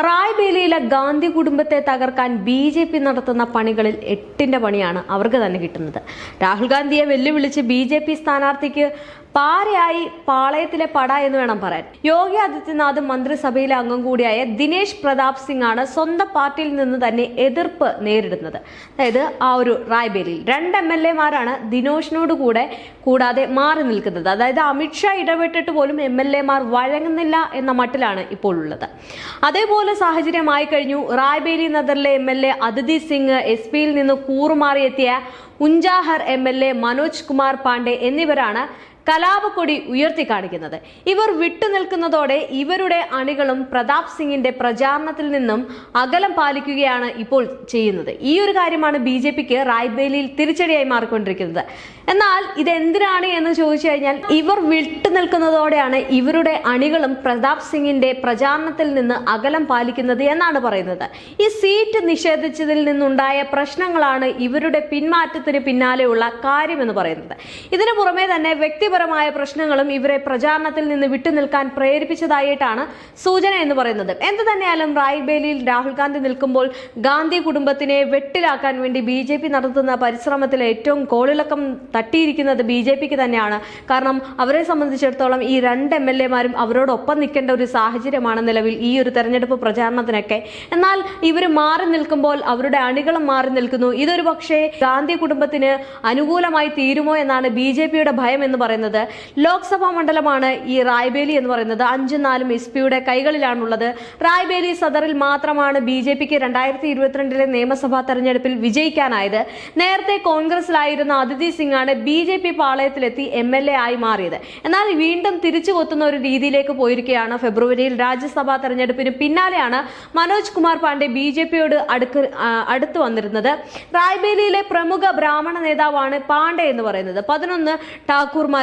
റായ്ബേലിയിലെ ഗാന്ധി കുടുംബത്തെ തകർക്കാൻ B J P നടത്തുന്ന പണികളിൽ എട്ടിന്റെ പണിയാണ് അവർക്ക് തന്നെ കിട്ടുന്നത്. രാഹുൽ ഗാന്ധിയെ വെല്ലുവിളിച്ച് ബി ജെ പി സ്ഥാനാർത്ഥിക്ക് പാരയായി പാളയത്തിലെ പട എന്ന് വേണം പറയാൻ. യോഗി ആദിത്യനാഥ് മന്ത്രിസഭയിലെ അംഗം കൂടിയായ ദിനേശ് പ്രതാപ് സിംഗ് ആണ് സ്വന്തം പാർട്ടിയിൽ നിന്ന് തന്നെ എതിർപ്പ് നേരിടുന്നത്. അതായത് ആ ഒരു റായ്ബേലിയിൽ. രണ്ട് എം എൽ എമാരാണ് ദിനോഷിനോട് കൂടെ കൂടാതെ മാറി നിൽക്കുന്നത്. അതായത് അമിത്ഷാ ഇടപെട്ടിട്ട് പോലും എം എൽ എമാർ വഴങ്ങുന്നില്ല എന്ന മട്ടിലാണ് ഇപ്പോൾ ഉള്ളത് അതേപോലെ സാഹചര്യമായി കഴിഞ്ഞു. റായ്ബേലി നഗറിലെ എം എൽ എ അതിഥി സിംഗ് എസ് പിയിൽ നിന്ന് കൂറുമാറിയെത്തിയ Unchahar M L A Manoj Kumar Pandey എന്നിവരാണ് കലാപക്കൊടി ഉയർത്തി കാണിക്കുന്നത്. ഇവർ വിട്ടുനിൽക്കുന്നതോടെ ഇവരുടെ അണികളും പ്രതാപ് സിംഗിന്റെ പ്രചാരണത്തിൽ നിന്നും അകലം പാലിക്കുകയാണ് ഇപ്പോൾ ചെയ്യുന്നത്. ഈ ഒരു കാര്യമാണ് ബി ജെ പിക്ക് റായ്ബേലിയിൽ തിരിച്ചടിയായി മാറിക്കൊണ്ടിരിക്കുന്നത്. എന്നാൽ ഇതെന്തിനാണ് എന്ന് ചോദിച്ചു കഴിഞ്ഞാൽ ഇവർ വിട്ടുനിൽക്കുന്നതോടെയാണ് ഇവരുടെ അണികളും പ്രതാപ് സിംഗിന്റെ പ്രചാരണത്തിൽ നിന്ന് അകലം പാലിക്കുന്നത് എന്നാണ് പറയുന്നത്. ഈ സീറ്റ് നിഷേധിച്ചതിൽ നിന്നുണ്ടായ പ്രശ്നങ്ങളാണ് ഇവരുടെ പിന്മാറ്റത്തിന് പിന്നാലെയുള്ള കാര്യമെന്ന് പറയുന്നത്. ഇതിനു പുറമെ തന്നെ വ്യക്തിപരമായ പ്രശ്നങ്ങളും ഇവരെ പ്രചാരണത്തിൽ നിന്ന് വിട്ടുനിൽക്കാൻ പ്രേരിപ്പിച്ചതായിട്ടാണ് സൂചന എന്ന് പറയുന്നത്. എന്ത് തന്നെയായാലും റായ്ബേലിയിൽ രാഹുൽ ഗാന്ധി നിൽക്കുമ്പോൾ ഗാന്ധി കുടുംബത്തിനെ വെട്ടിലാക്കാൻ വേണ്ടി ബി ജെ പി നടത്തുന്ന പരിശ്രമത്തിൽ ഏറ്റവും കോളിളക്കം തട്ടിയിരിക്കുന്നത് ബി ജെ പിക്ക് തന്നെയാണ്. കാരണം അവരെ സംബന്ധിച്ചിടത്തോളം ഈ രണ്ട് എം എൽ എമാരും അവരോടൊപ്പം നിൽക്കേണ്ട ഒരു സാഹചര്യമാണ് നിലവിൽ ഈ ഒരു തെരഞ്ഞെടുപ്പ് പ്രചാരണത്തിനൊക്കെ. എന്നാൽ ഇവർ മാറി നിൽക്കുമ്പോൾ അവരുടെ അണികളും മാറി നിൽക്കുന്നു. ഇതൊരു പക്ഷേ ഗാന്ധി കുടുംബത്തിന് അനുകൂലമായി തീരുമോ എന്നാണ് ബി ഭയം എന്ന് പറയുന്നത്. ലോക്സഭാ മണ്ഡലമാണ് ഈ റായ്ബേലി എന്ന് പറയുന്നത്. അഞ്ചും നാലും എസ് പിയുടെ കൈകളിലാണുള്ളത്. റായ്ബേലി സദറിൽ മാത്രമാണ് ബി ജെ പിക്ക് രണ്ടായിരത്തി ഇരുപത്തിരണ്ടിലെ നിയമസഭാ തെരഞ്ഞെടുപ്പിൽ വിജയിക്കാനായത്. നേരത്തെ കോൺഗ്രസിലായിരുന്ന അതിഥി സിംഗ് ആണ് ബി ജെ പി പാളയത്തിലെത്തി എം എൽ എ ആയി മാറിയത്. എന്നാൽ വീണ്ടും തിരിച്ചു കൊത്തുന്ന ഒരു രീതിയിലേക്ക് പോയിരിക്കുകയാണ് ഫെബ്രുവരിയിൽ രാജ്യസഭാ തെരഞ്ഞെടുപ്പിന് പിന്നാലെയാണ് മനോജ് കുമാർ പാണ്ഡെ ബി ജെ പിയോട് അടുക്ക് അടുത്തു വന്നിരുന്നത്. റായ്ബേലിയിലെ പ്രമുഖ ബ്രാഹ്മണ നേതാവാണ് പാണ്ഡെ എന്ന് പറയുന്നത്. പതിനൊന്ന്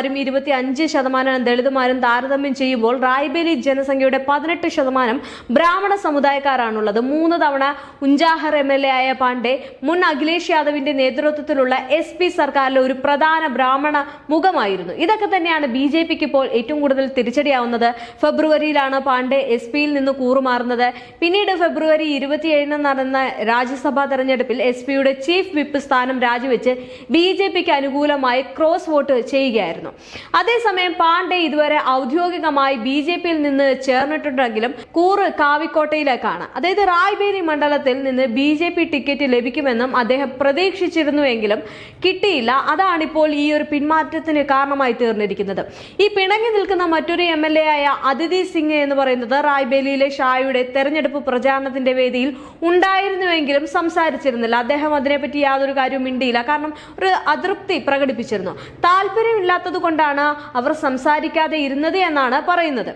ഠാക്കൂർമാരും ഇരുപത്തി അഞ്ച് ശതമാനം ദളിതുമാരും താരതമ്യം ചെയ്യുമ്പോൾ റായ്ബേലി ജനസംഖ്യയുടെ പതിനെട്ട് ശതമാനം ബ്രാഹ്മണ സമുദായക്കാരാണുള്ളത്. മൂന്ന് തവണ ഉഞ്ചാഹർ എം എൽ എ ആയ പാണ്ഡെ മുൻ അഖിലേഷ് യാദവിന്റെ നേതൃത്വത്തിലുള്ള എസ് പി സർക്കാരിലെ ഒരു പ്രധാന ബ്രാഹ്മണ മുഖമായിരുന്നു. ഇതൊക്കെ തന്നെയാണ് ബി ജെ പിക്ക് ഇപ്പോൾ ഏറ്റവും കൂടുതൽ തിരിച്ചടിയാവുന്നത്. ഫെബ്രുവരിയിലാണ് പാണ്ഡെ എസ് പിയിൽ നിന്ന് കൂറുമാറുന്നത്. പിന്നീട് ഫെബ്രുവരി ഇരുപത്തിയേഴിന് നടന്ന രാജ്യസഭാ തെരഞ്ഞെടുപ്പിൽ എസ് പിയുടെ ചീഫ് വിപ്പ് സ്ഥാനം രാജിവെച്ച് ബി ജെ പിക്ക് അനുകൂലമായി ക്രോസ് വോട്ട് ചെയ്യുകയായിരുന്നു. അതേസമയം പാണ്ഡെ ഇതുവരെ ഔദ്യോഗികമായി ബി ജെ പിയിൽ നിന്ന് ചേർന്നിട്ടുണ്ടെങ്കിലും കൂറ് കാവിക്കോട്ടയിലേക്കാണ്. അതായത് റായ്ബേരി മണ്ഡലത്തിൽ നിന്ന് ബി ജെ പി ടിക്കറ്റ് ലഭിക്കുമെന്നും അദ്ദേഹം പ്രതീക്ഷിച്ചിരുന്നുവെങ്കിലും കിട്ടിയില്ല. അതാണിപ്പോൾ ഈ ഒരു പിന്മാറ്റത്തിന് കാരണമായി തീർന്നിരിക്കുന്നത്. ഈ പിണങ്ങി നിൽക്കുന്ന മറ്റൊരു എം എൽ എ ആയ അതിഥി സിംഗ് എന്ന് പറയുന്നത് റായ്ബേലിയിലെ ഷായുടെ തെരഞ്ഞെടുപ്പ് പ്രചാരണത്തിന്റെ വേദിയിൽ ഉണ്ടായിരുന്നുവെങ്കിലും സംസാരിച്ചിരുന്നില്ല. അദ്ദേഹം അതിനെപ്പറ്റി യാതൊരു കാര്യവും മിണ്ടിയില്ല. കാരണം ഒരു അതൃപ്തി പ്രകടിപ്പിച്ചിരുന്നു. താല്പര്യമില്ലാത്തത് കൊണ്ടാണ് അവർ സംസാരിക്കാതെ ഇരുന്നത് എന്നാണ് പറയുന്നത്.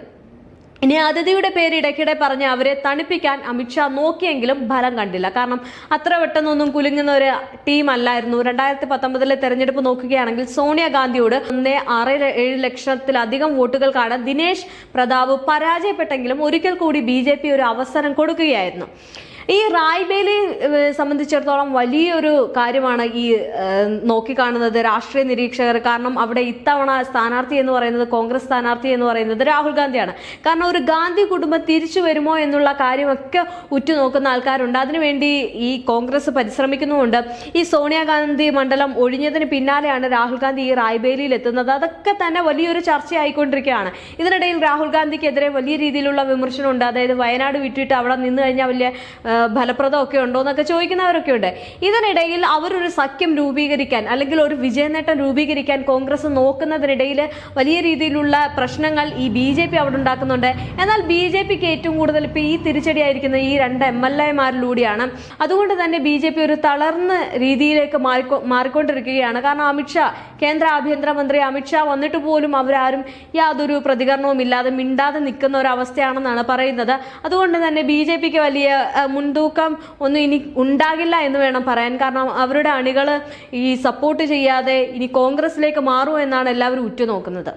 ഇനി അതിഥിയുടെ പേര് ഇടയ്ക്കിടെ പറഞ്ഞ് അവരെ തണുപ്പിക്കാൻ അമിത്ഷാ നോക്കിയെങ്കിലും ഫലം കണ്ടില്ല. കാരണം അത്ര പെട്ടെന്നൊന്നും കുലുങ്ങുന്ന ഒരു ടീം അല്ലായിരുന്നു. രണ്ടായിരത്തി പത്തൊമ്പതിലെ തെരഞ്ഞെടുപ്പ് നോക്കുകയാണെങ്കിൽ സോണിയാഗാന്ധിയോട് ഒന്നേ ആറ് ഏഴ് ലക്ഷത്തിലധികം വോട്ടുകൾക്കാണ് ദിനേശ് പ്രതാപ് പരാജയപ്പെട്ടെങ്കിലും ഒരിക്കൽ കൂടി ബി ഒരു അവസരം കൊടുക്കുകയായിരുന്നു. ഈ റായ്ബേലി സംബന്ധിച്ചിടത്തോളം വലിയൊരു കാര്യമാണ് ഈ നോക്കിക്കാണുന്നത് രാഷ്ട്രീയ നിരീക്ഷകർ. കാരണം അവിടെ ഇത്തവണ സ്ഥാനാർത്ഥി എന്ന് പറയുന്നത് കോൺഗ്രസ് സ്ഥാനാർത്ഥി എന്ന് പറയുന്നത് രാഹുൽ ഗാന്ധിയാണ്. കാരണം ഒരു ഗാന്ധി കുടുംബം തിരിച്ചു വരുമോ എന്നുള്ള കാര്യമൊക്കെ ഉറ്റുനോക്കുന്ന ആൾക്കാരുണ്ട്. അതിനുവേണ്ടി ഈ കോൺഗ്രസ് പരിശ്രമിക്കുന്നുമുണ്ട്. ഈ സോണിയാഗാന്ധി മണ്ഡലം ഒഴിഞ്ഞതിന് പിന്നാലെയാണ് രാഹുൽ ഗാന്ധി ഈ റായ്ബേലിയിൽ എത്തുന്നത്. അതൊക്കെ തന്നെ വലിയൊരു ചർച്ചയായിക്കൊണ്ടിരിക്കുകയാണ്. ഇതിനിടയിൽ രാഹുൽ ഗാന്ധിക്കെതിരെ വലിയ രീതിയിലുള്ള വിമർശനമുണ്ട്. അതായത് വയനാട് വിട്ടിട്ട് അവിടെ നിന്ന് കഴിഞ്ഞാൽ വലിയ ഫലപ്രദമൊക്കെ ഉണ്ടോ എന്നൊക്കെ ചോദിക്കുന്നവരൊക്കെ ഉണ്ട്. ഇതിനിടയിൽ അവരൊരു സഖ്യം രൂപീകരിക്കാൻ അല്ലെങ്കിൽ ഒരു വിജയനേട്ടം രൂപീകരിക്കാൻ കോൺഗ്രസ് നോക്കുന്നതിനിടയിൽ വലിയ രീതിയിലുള്ള പ്രശ്നങ്ങൾ ഈ ബി ജെ പി അവിടെ ഉണ്ടാക്കുന്നുണ്ട്. എന്നാൽ ബി ജെ പിക്ക് ഏറ്റവും കൂടുതൽ ഇപ്പോൾ ഈ തിരിച്ചടിയായിരിക്കുന്ന ഈ രണ്ട് എം എൽ എമാരിലൂടെയാണ്. അതുകൊണ്ട് തന്നെ ബി ജെ പി ഒരു തളർന്ന രീതിയിലേക്ക് മാറിക്കൊ മാറിക്കൊണ്ടിരിക്കുകയാണ്. കാരണം അമിത്ഷാ കേന്ദ്ര ആഭ്യന്തരമന്ത്രി അമിത്ഷാ വന്നിട്ട് പോലും അവരാരും യാതൊരു പ്രതികരണവും ഇല്ലാതെ മിണ്ടാതെ നിൽക്കുന്ന ഒരു അവസ്ഥയാണെന്നാണ് പറയുന്നത്. അതുകൊണ്ട് തന്നെ ബി ജെ പിക്ക് വലിയ ആ, മുൻതൂക്കം ഒന്നും ഇനി ഉണ്ടാകില്ല എന്ന് വേണം പറയാൻ. കാരണം അവരുടെ അണികൾ ഈ സപ്പോർട്ട് ചെയ്യാതെ ഇനി കോൺഗ്രസിലേക്ക് മാറുമോ എന്നാണ് എല്ലാവരും ഉറ്റുനോക്കുന്നത്.